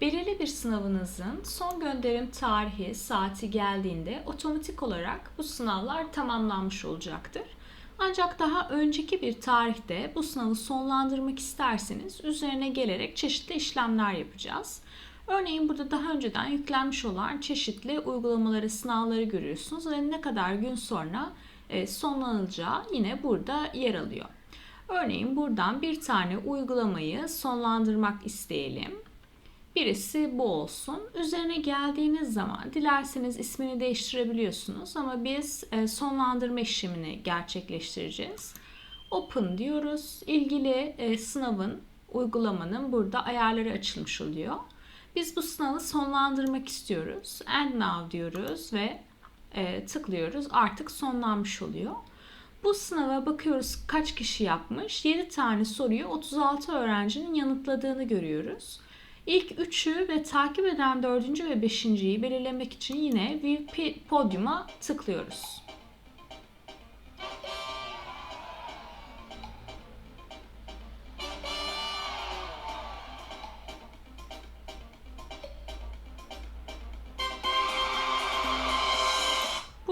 Belirli bir sınavınızın son gönderim tarihi, saati geldiğinde otomatik olarak bu sınavlar tamamlanmış olacaktır. Ancak daha önceki bir tarihte bu sınavı sonlandırmak isterseniz üzerine gelerek çeşitli işlemler yapacağız. Örneğin burada daha önceden yüklenmiş olan çeşitli uygulamaları, sınavları görüyorsunuz ve ne kadar gün sonra e, sonlanılacağı yine burada yer alıyor. Örneğin buradan bir tane uygulamayı sonlandırmak isteyelim. Birisi bu olsun. Üzerine geldiğiniz zaman dilerseniz ismini değiştirebiliyorsunuz ama biz e, sonlandırma işlemini gerçekleştireceğiz. Open diyoruz. İlgili e, sınavın, uygulamanın burada ayarları açılmış oluyor. Biz bu sınavı sonlandırmak istiyoruz. End now diyoruz ve e, tıklıyoruz. Artık sonlanmış oluyor. Bu sınava bakıyoruz kaç kişi yapmış. 7 tane soruyu 36 öğrencinin yanıtladığını görüyoruz. İlk 3'ü ve takip eden 4. ve 5.yi belirlemek için yine View Podium'a tıklıyoruz.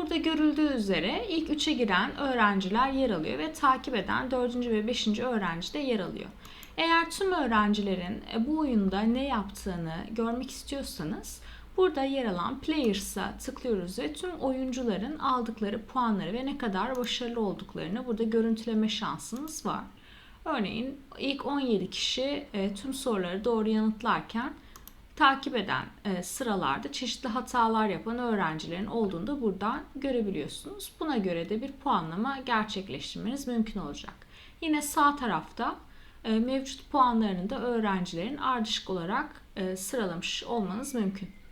Burada görüldüğü üzere ilk 3'e giren öğrenciler yer alıyor ve takip eden 4. ve 5. öğrenci de yer alıyor. Eğer tüm öğrencilerin e, bu oyunda ne yaptığını görmek istiyorsanız burada yer alan Players'a tıklıyoruz ve tüm oyuncuların aldıkları puanları ve ne kadar başarılı olduklarını burada görüntüleme şansınız var. Örneğin ilk 17 kişi e, tüm soruları doğru yanıtlarken takip eden e, sıralarda çeşitli hatalar yapan öğrencilerin olduğunu da buradan görebiliyorsunuz. Buna göre de bir puanlama gerçekleştirmeniz mümkün olacak. Yine sağ tarafta e, mevcut puanlarını da öğrencilerin ardışık olarak e, sıralamış olmanız mümkün.